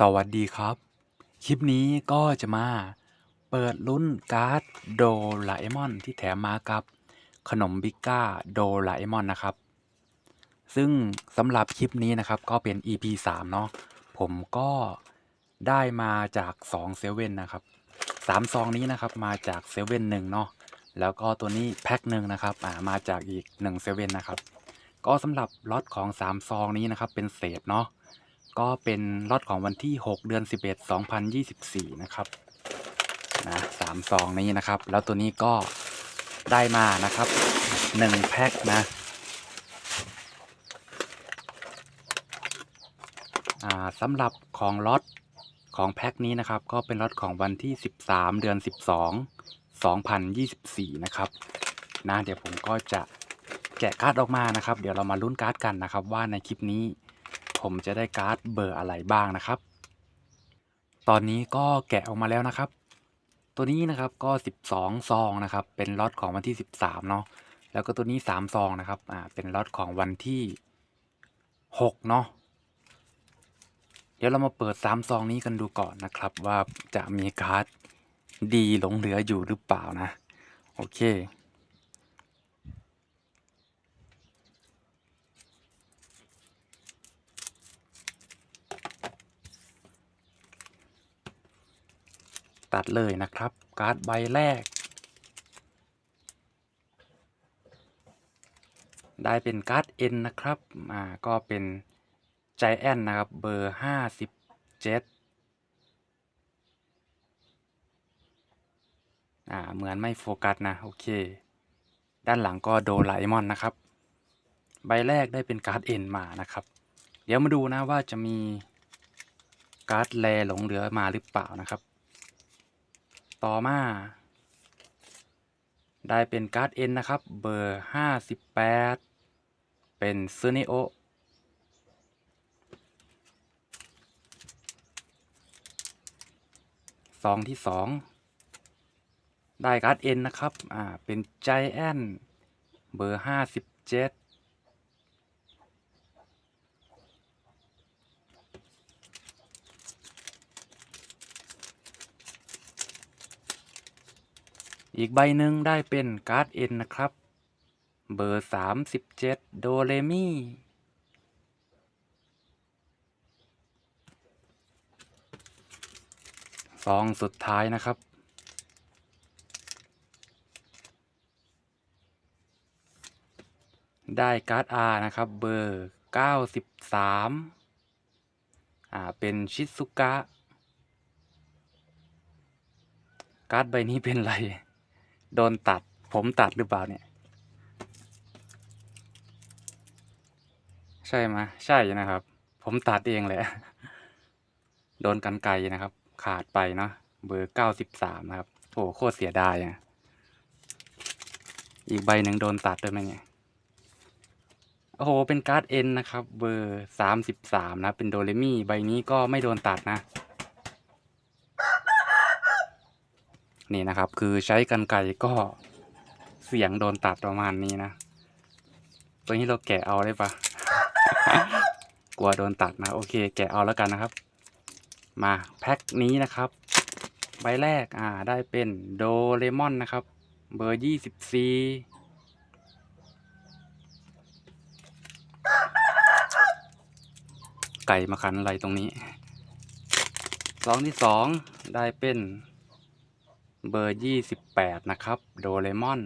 สวัสดีครับ คลิปนี้ก็จะมาเปิดลุ้นการ์ดโดราเอมอนที่แถมมากับ ขนมบิก้าโดราเอมอนนะครับ ซึ่งสำหรับคลิปนี้นะครับก็เป็น EP 3 เนาะผมก็ได้มาจาก2เซเว่นนะครับ3ซองนี้นะครับมาจากเซเว่นหนึ่งเนาะแล้วก็ตัวนี้แพ็คหนึ่งนะครับอ่ามาจากอีก1เซเว่นนะครับ ก็สำหรับล็อตของ3ซองนี้นะครับเป็นเศษเนาะ ก็เป็นล็อตของวันที่ 6 เดือน 11 2024 นะครับนะสามซองนี้นะครับ แล้วตัวนี้ก็ได้มานะครับ1แพ็คนะสำหรับของล็อตของแพ็คนี้นะครับ ก็เป็นล็อตของวันที่ 13 เดือน 12 2024 นะครับนะเดี๋ยวผมก็จะแกะการ์ดออกมานะครับ เดี๋ยวเรามาลุ้นการ์ดกันนะครับ ว่าในคลิปนี้ ผมจะได้การ์ดเบอร์อะไรบ้างนะครับ ตอนนี้ก็แกะออกมาแล้วนะครับ ตัวนี้นะครับก็ 12 ซองนะครับ เป็นล็อตของวันที่ 13 เนาะ แล้วก็ตัวนี้ 3 ซองนะครับ อ่า เป็นล็อตของวันที่ 6 เนาะ เดี๋ยวเรามาเปิด 3 ซองนี้กันดูก่อนนะครับ ว่าจะมีการ์ดดีหลงเหลืออยู่หรือเปล่านะ โอเค ตัดเลยนะครับ การ์ดใบแรก ได้เป็นการ์ด N นะครับอ่าก็เป็นใจแอนนะครับ เบอร์ห้าสิบเจ็ดอ่าเหมือนไม่โฟกัสนะ โอเค ด้านหลังก็โดราเอมอนนะครับ ใบแรกได้เป็นการ์ด N มานะครับ เดี๋ยวมาดูนะว่าจะมีการ์ดแลหลงเหลือมาหรือเปล่านะครับ ต่อมา ได้เป็นการ์ด N นนะครับ เบอร์ห้าสิบแปดเป็นซูนิโอซองที่สองได้การ์ด N นะครับ อ่า เป็นใจแอนเบอร์ห้าสิบเจ็ด อีกใบหนึ่งได้เป็นการ์ด N นนะครับ เบอร์สามสิบเจ็ดโดเรมี่ซองสุดท้ายนะครับ ได้การ์ด R นะครับ เบอร์เก้าสิบสามอ่า เป็นชิซุกะ การ์ดใบนี้เป็นไร โดนตัด ผมตัดหรือเปล่าเนี่ย ใช่ไหมใช่นะครับ ผมตัดเองแหละ โดนกันไกรนะครับ ขาดไปเนาะเบอร์เก้าสิบสามนะครับ โอ้โคตรเสียดายอะอีกใบหนึ่งโดนตัดด้วยไหมเนี่ยโอ้โห เป็นการ์ดเอ็นนะครับ เบอร์สามสิบสามนะ เป็นโดเรมี่ ใบนี้ก็ไม่โดนตัดนะ นี่นะครับ คือใช้กันไกรก็เสียงโดนตัดประมาณนี้นะ ตัวนี้เราแกะเอาได้ปะกลัวโดนตัดนะโอเค แกะเอาแล้วกันนะครับ มาแพ็คนี้นะครับ ใบแรกอ่าได้เป็นโดเรมอนนะครับ เบอร์ยี่สิบสี่ไก่มาขันอะไรตรงนี้ซองที่สองได้เป็น เบอร์ยี่สิบแปดนะครับ โดเรมอน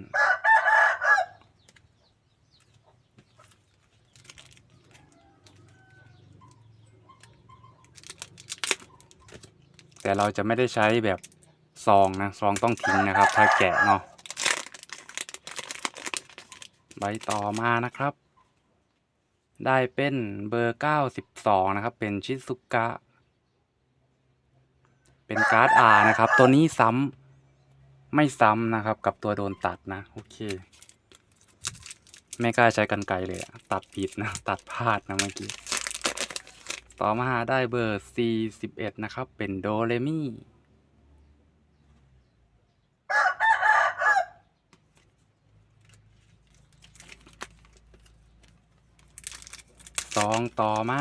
แต่เราจะไม่ได้ใช้แบบซองนะ ซองต้องทิ้งนะครับ ถ้าแกะเนาะใบต่อมานะครับ ได้เป็นเบอร์เก้าสิบสองนะครับ เป็นชิซุกะ เป็นการ์ดอานะครับ ตัวนี้ซ้ำ ไม่ซ้ำนะครับ กับตัวโดนตัดนะโอเค ไม่กล้าใช้กันไกลเลยตัดผิดนะ ตัดพลาดนะเมื่อกี้ ต่อมาได้เบอร์ 41 นะครับ เป็นโดเรมี่ซองต่อมา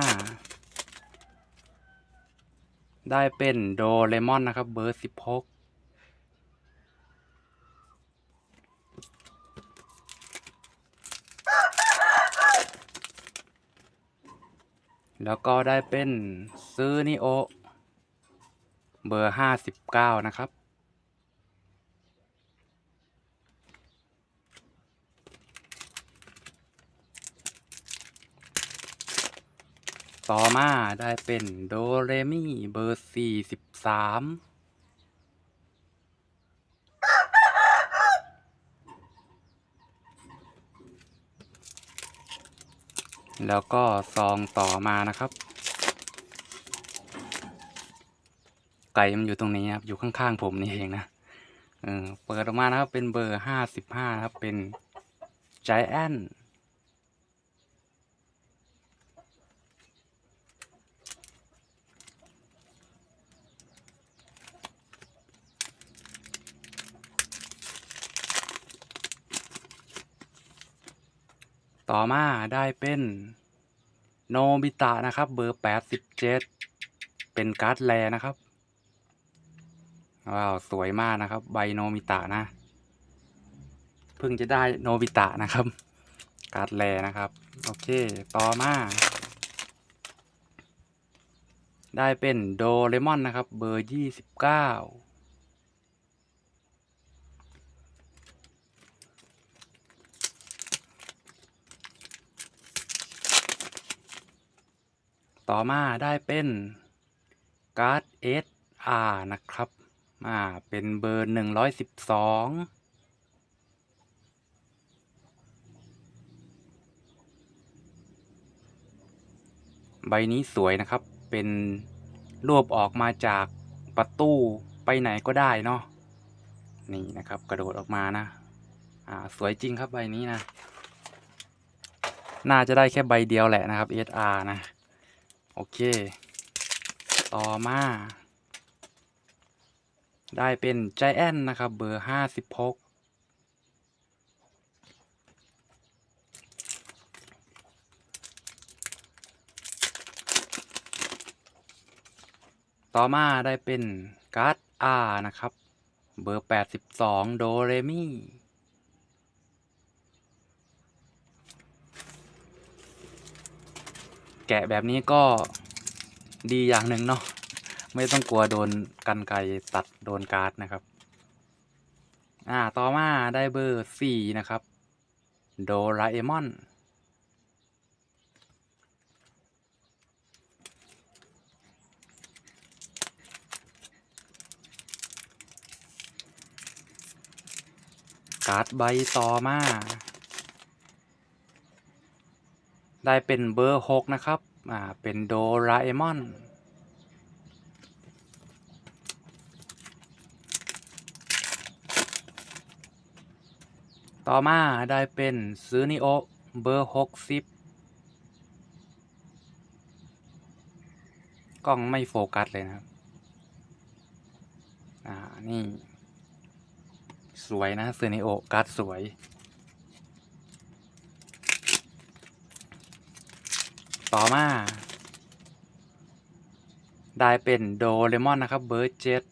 ได้เป็นโดเรมอนนะครับ เบอร์สิบหก แล้วก็ได้เป็นซื้อนิโอ เบอร์ห้าสิบเก้านะครับ ต่อมาได้เป็นโดเรมีเบอร์สี่สิบสาม แล้วก็ซองต่อมานะครับ ไก่มันอยู่ตรงนี้ครับ อยู่ข้างๆผมนี่เองนะเออเปิดออกมานะครับ เป็นเบอร์ห้าสิบห้าครับ เป็น Giant ต่อมาได้เป็นโนบิตะนะครับ เบอร์ 87 เป็นการ์ดแลนะครับ ว้าว สวยมากนะครับ ใบโนบิตะนะ เพิ่งจะได้โนบิตะนะครับ การ์ดแลนะครับ โอเค ต่อมา ได้เป็นโดเรมอนนะครับ เบอร์ 29 ต่อมาได้เป็นการ์ด SR นะครับอ่าเป็นเบอร์หนึ่งร้อยสิบสองใบนี้สวยนะครับ เป็นรวบออกมาจากประตูไปไหนก็ได้เนาะ นี่นะครับ กระโดดออกมานะ อ่า สวยจริงครับใบนี้นะ น่าจะได้แค่ใบเดียวแหละนะครับ SR นะ โอเค ต่อมา ได้เป็น Giant นะครับ เบอร์ห้าสิบหกต่อมาได้เป็นการ์ด R นะครับ เบอร์แปดสิบสองโดเรมี่ แกะแบบนี้ก็ดีอย่างหนึ่งเนาะไม่ต้องกลัวโดนกันไกตัดโดนการ์ดนะครับ อ่าต่อมาได้เบอร์สี่นะครับโดราเอมอนการ์ดใบต่อมา ได้เป็นเบอร์หกนะครับ อ่า เป็นโดราเอมอน ต่อมาได้เป็นซูนิโอเบอร์หกสิบกล้องไม่โฟกัสเลยนะครับ อ่า นี่ สวยนะซูนิโอการ์ดสวย ต่อมา ได้เป็นโดเรมอนนะครับเบอร์เจ็ด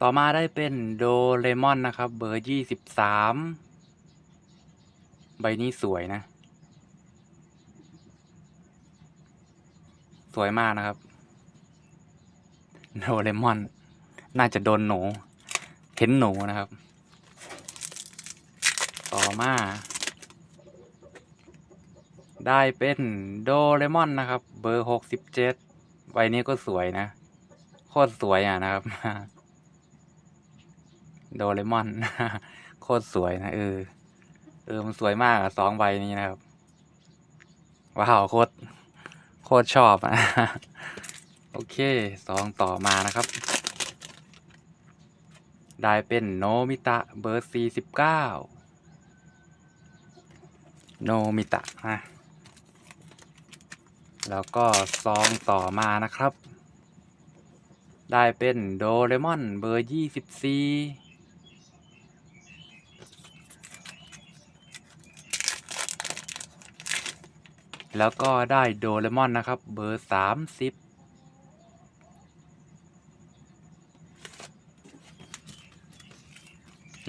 ต่อมาได้เป็นโดเรมอนนะครับ เบอร์ยี่สิบสามใบนี้สวยนะ สวยมากนะครับ โดเรมอน น่าจะโดนหนูเห็นหนูนะครับ ต่อมา ได้เป็นโดเรมอนนะครับ เบอร์หกสิบเจ็ดใบนี้ก็สวยนะ โคตรสวยอะนะครับ โดเรมอน โคตรสวยนะเออ เออมันสวยมากอะสองใบนี้นะครับ ว้าวโคตรโคตรชอบอะ โอเคซองต่อมานะครับ ได้เป็นโนมิตะเบอร์ 49 โนมิตะนะแล้วก็ซองต่อมานะครับ ได้เป็นโดเรมอนเบอร์ 24แล้วก็ได้โดเรมอนนะครับ เบอร์ 30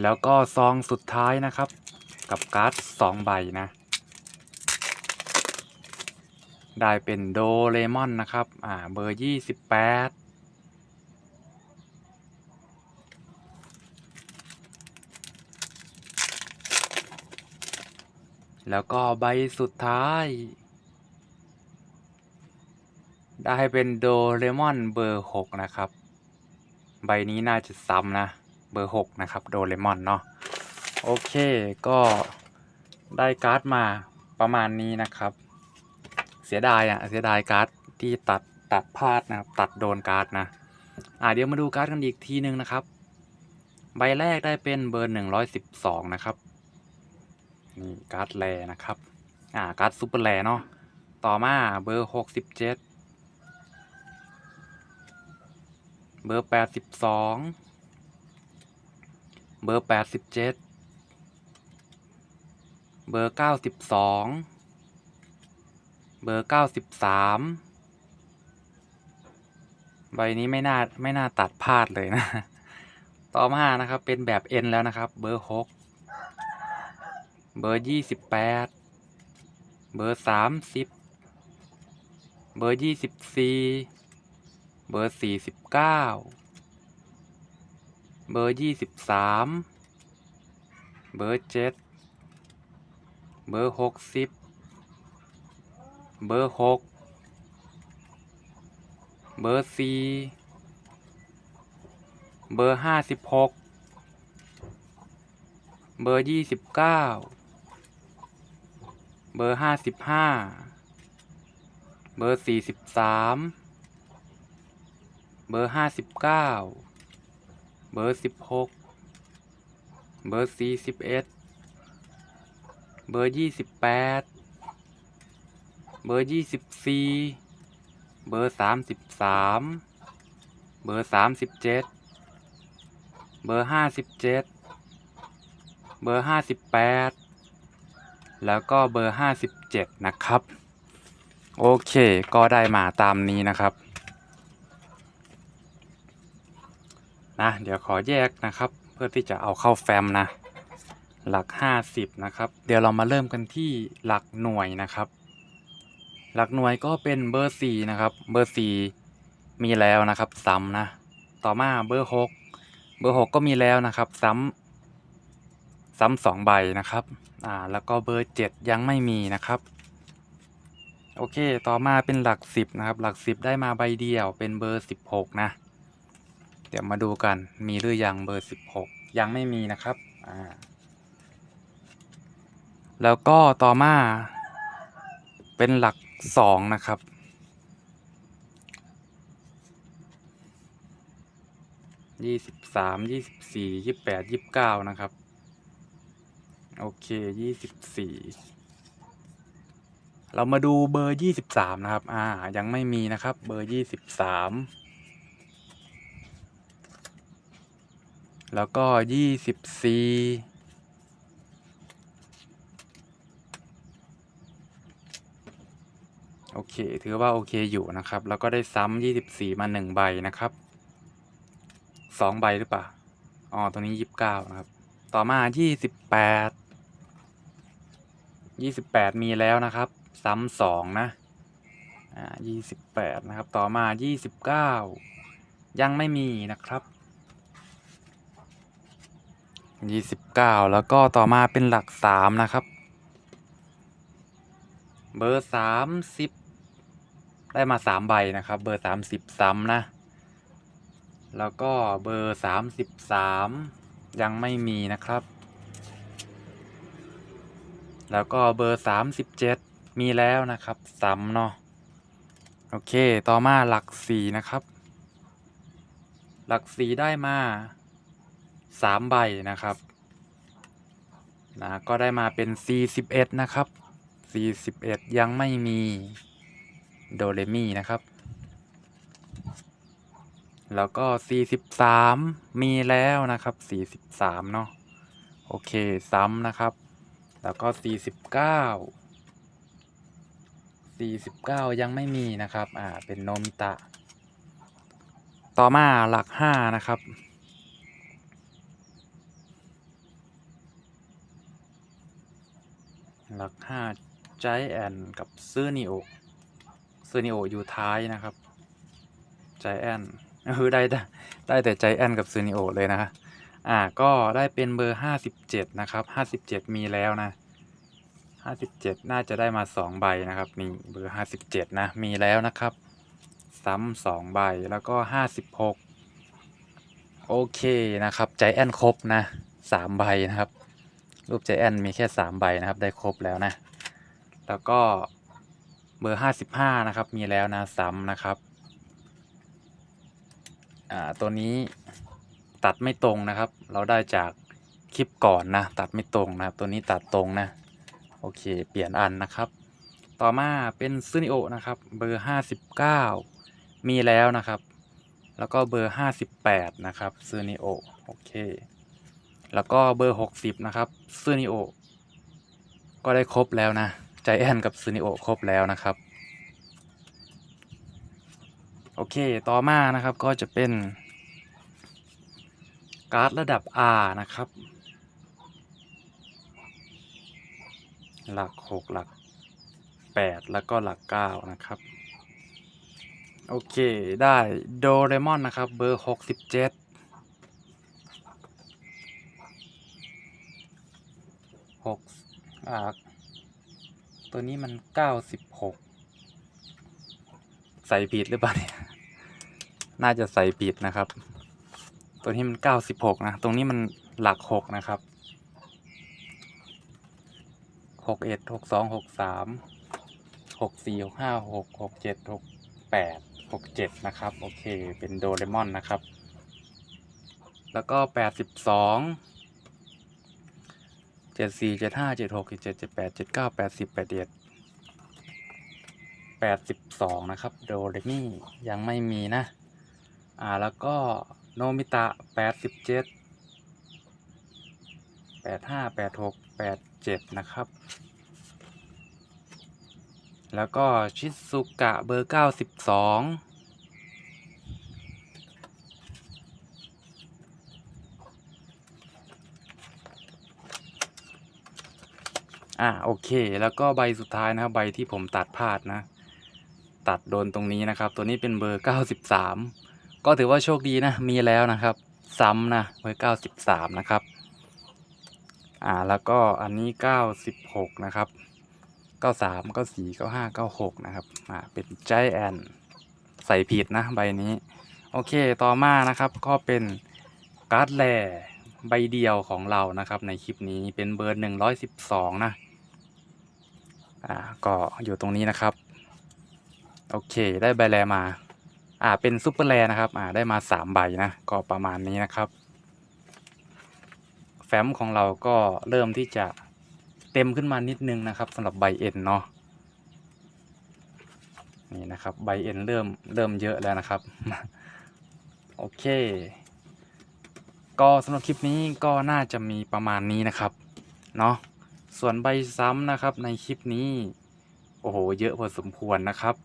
แล้วก็ซองสุดท้ายนะครับ กับการ์ดสองใบนะ ได้เป็นโดเรมอนนะครับ อ่า เบอร์ยี่สิบแปดแล้วก็ใบสุดท้าย ได้เป็นโดเรมอนเบอร์หกนะครับ ใบนี้น่าจะซ้ำนะ เบอร์หกนะครับ โดเรมอนเนาะโอเคก็ได้การ์ดมาประมาณนี้นะครับ เสียดายอะเสียดายการ์ดที่ตัดตัดพลาดนะครับตัดโดนการ์ดนะอ่าเดี๋ยวมาดูการ์ดกันอีกทีนึงนะครับ ใบแรกได้เป็นเบอร์หนึ่งร้อยสิบสองนะครับนี่การ์ดแรนะครับอ่าการ์ดซูเปอร์แรเนาะต่อมาเบอร์หกสิบเจ็ดเบอร์แปดสิบสอง เบอร์แปดสิบเจ็ดเบอร์เก้าสิบสองเบอร์เก้าสิบสามใบนี้ไม่น่าไม่น่าตัดพลาดเลยนะ ต่อมานะครับเป็นแบบ N แล้วนะครับ เบอร์หกเบอร์ยี่สิบแปดเบอร์สามสิบเบอร์ยี่สิบสี่เบอร์สี่สิบเก้า เบอร์ยี่สิบสามเบอร์เจ็ดเบอร์หกสิบเบอร์หกเบอร์สี่เบอร์ห้าสิบหกเบอร์ยี่สิบเก้าเบอร์ห้าสิบห้าเบอร์สี่สิบสามเบอร์ห้าสิบเก้า เบอร์สิบหกเบอร์สี่สิบเอ็ดเบอร์ยี่สิบแปดเบอร์ยี่สิบสี่เบอร์สามสิบสามเบอร์สามสิบเจ็ดเบอร์ห้าสิบเจ็ดเบอร์ห้าสิบแปดแล้วก็เบอร์ห้าสิบเจ็ดนะครับ โอเค ก็ได้มาตามนี้นะครับ นะเดี๋ยวขอแยกนะครับ เพื่อที่จะเอาเข้าแฟ้มนะ หลัก 50 นะครับ เดี๋ยวเรามาเริ่มกันที่หลักหน่วยนะครับ หลักหน่วยก็เป็นเบอร์ 4 นะครับ เบอร์ 4 มีแล้วนะครับ ซ้ำนะ ต่อมาเบอร์ 6 เบอร์ 6 ก็มีแล้วนะครับ ซ้ำซ้ำสองใบนะครับอ่าแล้วก็เบอร์ 7 ยังไม่มีนะครับโอเค ต่อมาเป็นหลัก 10 นะครับ หลัก 10 ได้มาใบเดียว เป็นเบอร์ 16 นะ เดี๋ยวมาดูกันมีหรือยังเบอร์ 16 ยังไม่มีนะครับอ่าแล้วก็ต่อมา เป็นหลัก 2 นะครับ ยี่สิบสาม ยี่สิบสี่ ยี่แปด ยี่บเก้านะครับ โอเคยี่สิบสี่ เรามาดูเบอร์ยี่สิบสามนะครับ อ่า ยังไม่มีนะครับ เบอร์ยี่สิบสาม แล้วก็ยี่สิบสี่โอเค ถือว่าโอเคอยู่นะครับ แล้วก็ได้ซ้ำยี่สิบสี่มาหนึ่งใบนะครับสองใบหรือเปล่า อ๋อ ตัวนี้ยี่สิบเก้านะครับ ต่อมายี่สิบแปดยี่สิบแปดมีแล้วนะครับ ซ้ำสองนะ อ่ายี่สิบแปดนะครับ ต่อมายี่สิบเก้ายังไม่มีนะครับ ยี่สิบเก้าแล้วก็ต่อมาเป็นหลักสามนะครับ เบอร์สามสิบได้มาสามใบนะครับ เบอร์สามสิบซ้ำนะ แล้วก็เบอร์สามสิบสามยังไม่มีนะครับ แล้วก็เบอร์สามสิบเจ็ดมีแล้วนะครับซ้ำเนาะโอเค ต่อมาหลักสี่นะครับ หลักสี่ได้มา สามใบนะครับนะก็ได้มาเป็นสี่สิบเอ็ดนะครับสี่สิบเอ็ดยังไม่มีโดเรมีนะครับ แล้วก็ 43 มีแล้วนะครับ 43 เนาะโอเคซ้ำนะครับ แล้วก็ 49สี่สิบเก้ายังไม่มีนะครับ อ่า เป็นโนมิตะ ต่อมาหลักห้านะครับ หลักห้าใจแอนกับซื้อนิโอซื้อนิโออยู่ท้ายนะครับใจแอนเออได้ได้ได้แต่ใจแอนกับซื้อนิโอเลยนะอ่าก็ได้เป็นเบอร์ห้าสิบเจ็ดนะครับห้าสิบเจ็ดมีแล้วนะห้าสิบเจ็ดน่าจะได้มาสองใบนะครับนี่เบอร์ห้าสิบเจ็ดนะมีแล้วนะครับ ซ้ำสองใบแล้วก็ห้าสิบหกโอเคนะครับใจแอนครบนะสามใบนะครับ รูปใจแอนมีแค่สามใบนะครับ ได้ครบแล้วนะ แล้วก็เบอร์ห้าสิบห้านะครับ มีแล้วนะซ้ำนะครับอ่าตัวนี้ตัดไม่ตรงนะครับ เราได้จากคลิปก่อนนะ ตัดไม่ตรงนะครับ ตัวนี้ตัดตรงนะ โอเค เปลี่ยนอันนะครับ ต่อมาเป็นซูนิโอนะครับ เบอร์ห้าสิบเก้ามีแล้วนะครับ แล้วก็เบอร์ห้าสิบแปดนะครับซูนิโอ โอเค แล้วก็เบอร์หกสิบนะครับซูนิโอก็ได้ครบแล้วนะใจแอนกับซูนิโอครบแล้วนะครับ โอเคต่อมานะครับก็จะเป็น การ์ดระดับ R นะครับ หลัก 6 หลัก 8 แล้วก็หลัก 9 นะครับโอเค ได้โดเรมอนนะครับ เบอร์ 67 6อ่าตัวนี้มัน96ใส่ผิดหรือเปล่าเนี่ยน่าจะใส่ผิดนะครับ ตัวนี้มันเก้าสิบหกนะ ตรงนี้มันหลักหกนะครับหกเอ็ดหกสองหกสามหกสี่หกห้าหกหกเจ็ดหกแปดหกเจ็ดนะครับ โอเค เป็นโดเรมอนนะครับ แล้วก็แปดสิบสอง เจ็ดสี่เจ็ดห้าเจ็ดหกเจ็ดเจ็ดแปดเจ็ดเก้าแปดสิบแปดเอ็ดแปดสิบสองนะครับโดเรมี่ยังไม่มีนะ อ่าแล้วก็โนมิตะแปดสิบเจ็ดแปดห้าแปดหกแปดเจ็ดนะครับ แล้วก็ชิซุกะเบอร์เก้าสิบสอง อ่าโอเค แล้วก็ใบสุดท้ายนะครับ ใบที่ผมตัดพลาดนะ ตัดโดนตรงนี้นะครับ ตัวนี้เป็นเบอร์เก้าสิบสามก็ถือว่าโชคดีนะ มีแล้วนะครับ ซ้ำนะเบอร์เก้าสิบสามนะครับ อ่าแล้วก็อันนี้เก้าสิบหกนะครับเก้าสามเก้าสี่ก้าห้าเก้าหกนะครับ อ่าเป็นใจแอนใส่ผิดนะใบนี้ โอเคต่อมานะครับก็เป็นการ์ดแลใบเดียวของเรานะครับในคลิปนี้เป็นเบอร์หนึ่งร้อยสิบสองนะ อ่าก็อยู่ตรงนี้นะครับ โอเคได้ใบแลมา อ่าเป็นซุปเปอร์แลนะครับ อ่าได้มาสามใบนะ ก็ประมาณนี้นะครับ แฟ้มของเราก็เริ่มที่จะเต็มขึ้นมานิดนึงนะครับสำหรับใบเอ็นเนาะนี่นะครับใบเอ็นเริ่มเริ่มเยอะแล้วนะครับ โอเค ก็สำหรับคลิปนี้ก็น่าจะมีประมาณนี้นะครับ เนาะ ส่วนใบซ้ำนะครับในคลิปนี้ โอ้โห เยอะพอสมควรนะครับ